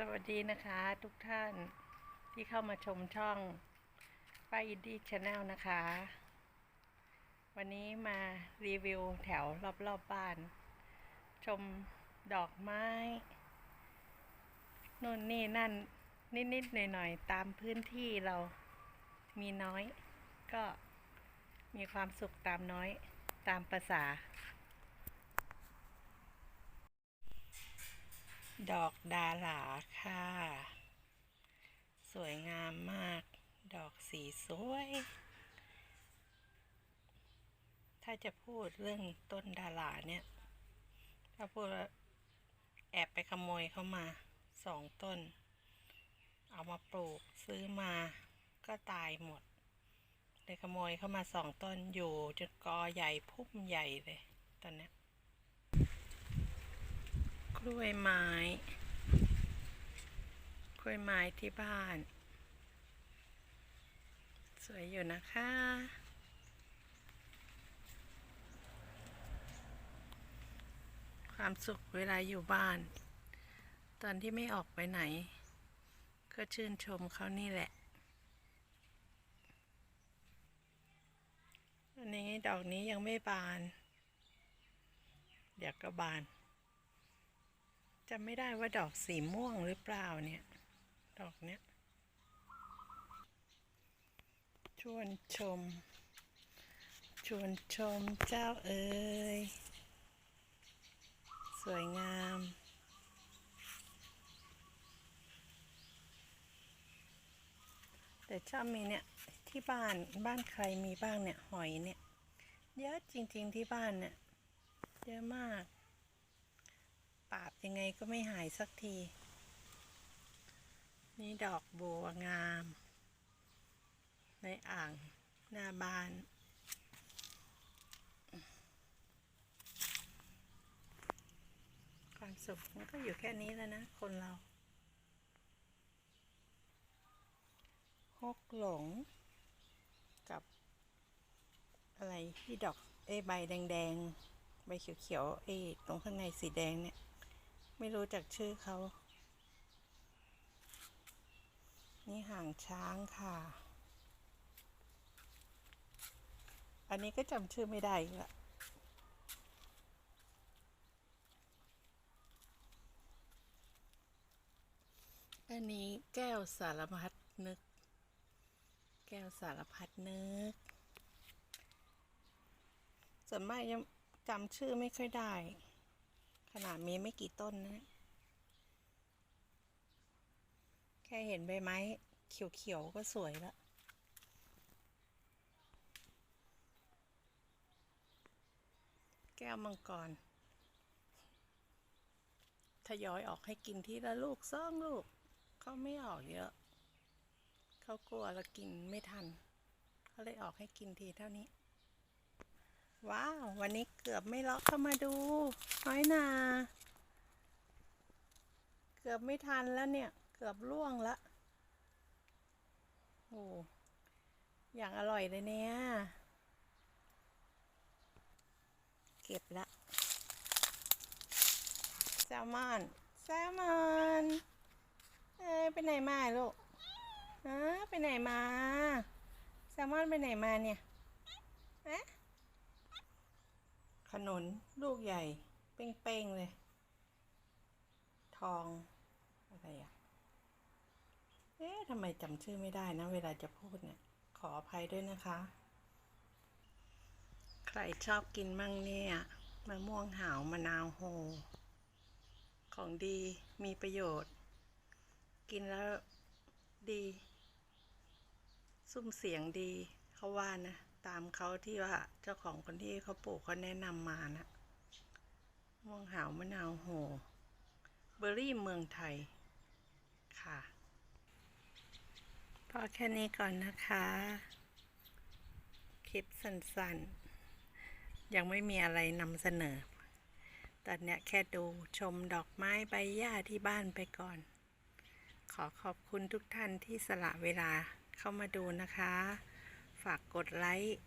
สวัสดีนะคะทุกท่านที่เข้ามาชมช่องป้าอินดี้ชาแนลนะคะ วันนี้มารีวิวแถวรอบๆบบ้าน ชมดอกไม้นู่นนี่นั่น นิดๆหน่อยๆ ตามพื้นที่เรามีน้อย ก็มีความสุขตามน้อยตามภาษา ดอกดาหลาค่ะ สวยงามมาก ดอกสีสวย ถ้าจะพูดเรื่องต้นดาหลาเนี่ย ถ้าพูดว่าแอบไปขโมยเข้ามาสองต้น เอามาปลูกซื้อมาก็ตายหมดเลยขโมยเข้ามาสองต้นอยู่จนกอใหญ่พุ่มใหญ่เลยตอนนี้ ล้วยไม้ กล้วยไม้ที่บ้าน สวยอยู่นะคะ ความสุขเวลาอยู่บ้าน ตอนที่ไม่ออกไปไหน ก็ชื่นชมเขานี่แหละอันนี้ดอกนี้ยังไม่บาน เดี๋ยวก็บาน จำไม่ได้ว่าดอกสีม่วงหรือเปล่าเนี่ย ดอกเนี้ย ชวนชม ชวนชมเจ้าเอ๋ยสวยงามแต่ชอบมีเนี่ยที่บ้านบ้านใครมีบ้างเนี่ยหอยเนี่ย เยอะจริง ๆที่บ้านเนี่ยเยอะมาก ปราบยังไงก็ไม่หายสักที นี่ดอกบัวงาม ในอ่างหน้าบ้าน ความสุขมันก็อยู่แค่นี้แล้วนะ คนเราฮกหลงกับ อะไรที่ดอกเอยใบแดงๆ ใบเขียวๆเอยตรงข้างในสีแดงเนี่ย ไม่รู้จักชื่อเขา นี่ห่างช้างค่ะ อันนี้ก็จำชื่อไม่ได้อีกละอันนี้แก้วสารพัดนึก แก้วสารพัดนึกส่วนมากยังจำชื่อไม่ค่อยได้ ขนาดมีไม่กี่ต้นนะ แค่เห็นใบไม้เขียวๆก็สวยแล้ว แก้วมังกร ทยอยออกให้กินทีละลูกสองลูก เขาไม่ออกเยอะ เขากลัวเรากินไม่ทัน เขาเลยออกให้กินทีเท่านี้ ว้าว วันนี้เกือบไม่ล็อกเข้ามาดูน้อยนาเกือบไม่ทันแล้วเนี่ย เกือบล่วงละโอ้อย่างอร่อยเลยเนี่ย เก็บละแซลมอนแซลมอนเอ้ยไปไหนมาลูกฮะไปไหนมา แซลมอนไปไหนมาเนี่ยฮะ นุนลูกใหญ่ เป้งๆเลย ทอง อะไรอะเอ๊ะทำไมจำชื่อไม่ได้นะ เวลาจะพูดเนี่ย ขออภัยด้วยนะคะ ใครชอบกินมั่งเนี่ยมะม่วงหาวมะนาวโฮ ของดีมีประโยชน์ กินแล้วดี ซุ้มเสียงดีเขาว่านะ ตามเขาที่ว่า เจ้าของคนที่เขาปลูกเขาแนะนำมานะม่วงหาวมะนาวโฮเบอร์รี่เมืองไทย ค่ะพอแค่นี้ก่อนนะคะ คลิปสั้นๆ ยังไม่มีอะไรนำเสนอ ตอนเนี้ยแค่ดูชมดอกไม้ใบหญ้าที่บ้านไปก่อน ขอขอบคุณทุกท่านที่สละเวลาเข้ามาดูนะคะ ฝากกดไลค์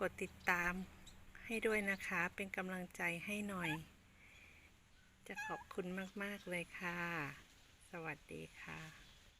กดติดตามให้ด้วยนะคะ เป็นกำลังใจให้หน่อย จะขอบคุณมาก ๆ เลยค่ะ สวัสดีค่ะ